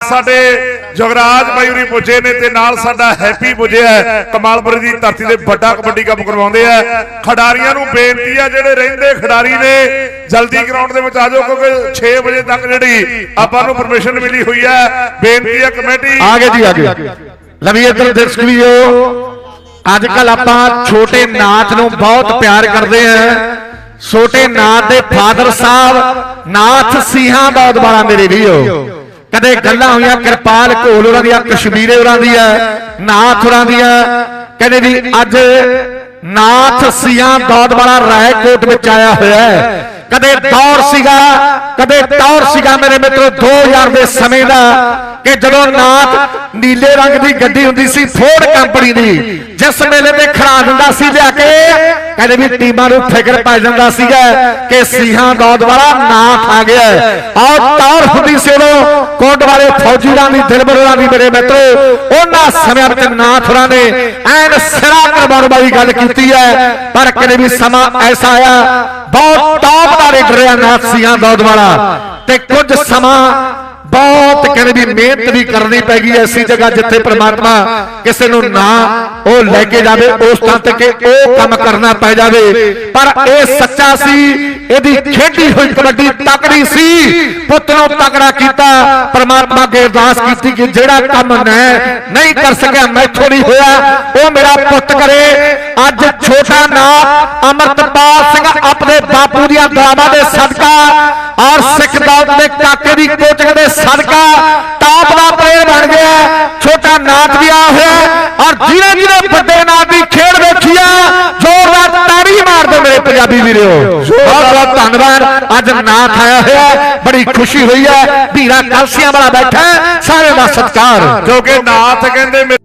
ਸਾਡੇ ਜਗਰਾਜ ਬਾਈਰੀ ਪੁੱਜੇ ਨੇ ਤੇ ਨਾਲ ਸਾਡਾ ਹੈਪੀ ਪੁੱਜਿਆ ਕਮਾਲਪੁਰ ਦੀ ਧਰਤੀ ਦੇ ਵੱਡਾ ਕਬੱਡੀ ਕੱਪ ਕਰਵਾਉਂਦੇ ਆ ਖਿਡਾਰੀਆਂ ਨੂੰ ਬੇਨਤੀ ਆ ਜਿਹੜੇ ਰਹਿੰਦੇ ਖਿਡਾਰੀ ਨੇ, ਜਲਦੀ ਗਰਾਊਂਡ ਦੇ ਵਿੱਚ ਆ ਜਾਓ, ਕਿਉਂਕਿ 6 ਵਜੇ ਤੱਕ ਜਿਹੜੀ ਆਪਾਂ ਨੂੰ ਪਰਮਿਸ਼ਨ ਮਿਲੀ ਹੋਈ ਹੈ। ਬੇਨਤੀ ਆ ਕਮੇਟੀ ਆ ਗਏ ਜੀ ਆਗੇ ਲਵੀ ਇੱਧਰ ਦਰਸ਼ਕ ਵੀਓ ਅੱਜ ਕੱਲ ਆਪਾਂ ਛੋਟੇ ਨਾਚ ਨੂੰ ਬਹੁਤ ਪਿਆਰ ਕਰਦੇ ਆ ਛੋਟੇ ਨਾਚ ਦੇ ਫਾਦਰ ਸਾਹਿਬ ਨਾਥ ਸਿੰਘਾਂ ਬਹੁਤ ਬੜਾ ਮੇਰੇ ਵੀਓ ਕਦੇ ਗੱਲਾਂ ਹੋਈਆਂ ਕਿਰਪਾਲ ਘੋਲ ਉਹਨਾਂ ਦੀਆਂ ਕਸ਼ਮੀਰੇ ਉਹਨਾਂ ਦੀਆਂ ਨਾਥ ਉਹਨਾਂ ਦੀਆਂ। ਕਹਿੰਦੇ ਵੀ ਅੱਜ ਨਾਥ ਸਿੰਘਾਂ ਬਹੁਤ ਬੜਾ ਰਾਏਕੋਟ ਵਿੱਚ ਆਇਆ ਹੋਇਆ ਹੈ। ਕਦੇ ਦੌਰ ਸੀਗਾ, ਕਦੇ ਦੌਰ ਸੀਗਾ ਮੇਰੇ ਮਿੱਤਰੋ 2000 ਦੇ ਸਮੇਂ ਦਾ, ਕਿ ਜਦੋਂ ਨਾਥ ਨੀਲੇ ਰੰਗ ਦੀ ਗੱਡੀ ਹੁੰਦੀ ਸੀ ਫੋਰਡ ਕੰਪਨੀ ਦੀ, ਜਿਸ ਮੇਲੇ ਤੇ ਖੜਾ ਦਿੰਦਾ ਸੀ ਲਿਆ ਕੇ ਕਹਿੰਦੇ ਵੀ ਟੀਮਾਂ ਨੂੰ ਫਿਕਰ ਪੈ ਜਾਂਦਾ ਸੀਗਾ ਕਿ ਸਿੰਘਾਂ ਦੌਦ ਵਾਲਾ ਨਾਥ ਆ ਗਿਆ ਹੈ। ਔਰ ਟੌਰ ਹੁੰਦੀ ਸੀ ਉਦੋਂ ਕੋਟ ਵਾਲੇ ਫੌਜੀਆਂ ਦੀ ਦਿਲਬਰਾਂ ਦੀ ਮੇਰੇ ਮਿੱਤਰੋ, ਉਹਨਾਂ ਸਮਿਆਂ ਵਿੱਚ ਨਾਥ ਨੇ ਐਨ ਸਿਰਾ ਕਰਵਾਉਣ ਵਾਲੀ ਗੱਲ ਕੀਤੀ ਹੈ, ਪਰ ਕਦੇ ਵੀ ਸਮਾਂ ਐਸਾ ਆਇਆ, ਬਹੁਤ ਟੌਪ ਦਾ ਲੀਡਰ ਆ ਨਾਥ ਸਿੰਘਾਂ ਦੌਦ ਵਾਲਾ, ਤੇ ਕੁਝ ਸਮਾਂ ਕਹਿੰਦੇ ਵੀ ਮਿਹਨਤ ਵੀ ਕਰਨੀ ਪੈ ਗਈ ਐਸੀ ਜਗ੍ਹਾ ਜਿੱਥੇ ਪ੍ਰਮਾਤਮਾ ਕਿਸੇ ਨੂੰ ਨਾ ਉਹ ਲੈ ਕੇ ਜਾਵੇ, ਉਸ ਥਾਂ ਤੇ ਕਿ ਉਹ ਕੰਮ ਕਰਨਾ ਪੈ ਜਾਵੇ। ਪਰ ਇਹ ਸੱਚਾ ਸੀ, ਇਹਦੀ ਖੇਡੀ ਹੋਈ ਕਬੱਡੀ ਤਕੜੀ ਸੀ, ਪੁੱਤ ਨੂੰ ਤਕੜਾ ਕੀਤਾ, ਪਰਮਾਤਮਾ ਅੱਗੇ ਅਰਦਾਸ ਕੀਤੀ ਕਿ ਜਿਹੜਾ ਕੰਮ ਮੈਂ ਨਹੀਂ ਕਰ ਸਕਿਆ, ਮੈਥੋਂ ਨਹੀਂ ਹੋਇਆ, ਉਹ ਮੇਰਾ ਪੁੱਤ ਕਰੇ। ਅੱਜ ਛੋਟਾ ਨਾਮ ਅਮਰਤਪਾਲ ਸਿੰਘ ਆਪਣੇ ਬਾਪੂ ਦੀਆਂ ਦੁਆਵਾਂ ਦੇ ਸਦਕਾ ਔਰ ਸਿੱਖ ਦੇ ਕਾਕੇ ਦੀ ਕੋਚਿੰਗ ਦੇ ਸਦਕਾ ਟਾਪ ਦਾ ਪਲੇਅਰ ਬਣ ਗਿਆ ਛੋਟਾ ਨਾਥ ਵੀ ਆ ਹੋਇਆ ਔਰ ਜਿਹਨੇ ਜਿਹਨੇ ਵੱਡੇ ਨਾਥ ਦੀ ਖੇਡ ਵੇਖੀ ਆ, ਜ਼ੋਰਦਾਰ ਤਾੜੀ ਮਾਰ ਦਿਓ ਮੇਰੇ ਪੰਜਾਬੀ ਵੀਰੋ। ਬਹੁਤ ਬਹੁਤ ਧੰਨਵਾਦ। ਅੱਜ ਨਾਥ ਆਇਆ ਹੋਇਆ ਬੜੀ ਖੁਸ਼ੀ ਹੋਈ ਹੈ। ਵੀਰਾ ਕਲਸੀਆਂ ਵਾਲਾ ਬੈਠਾ ਸਾਰੇ ਦਾ ਸਤਿਕਾਰ। ਕਿਉਂਕਿ ਨਾਥ ਕਹਿੰਦੇ ਮੇਰੇ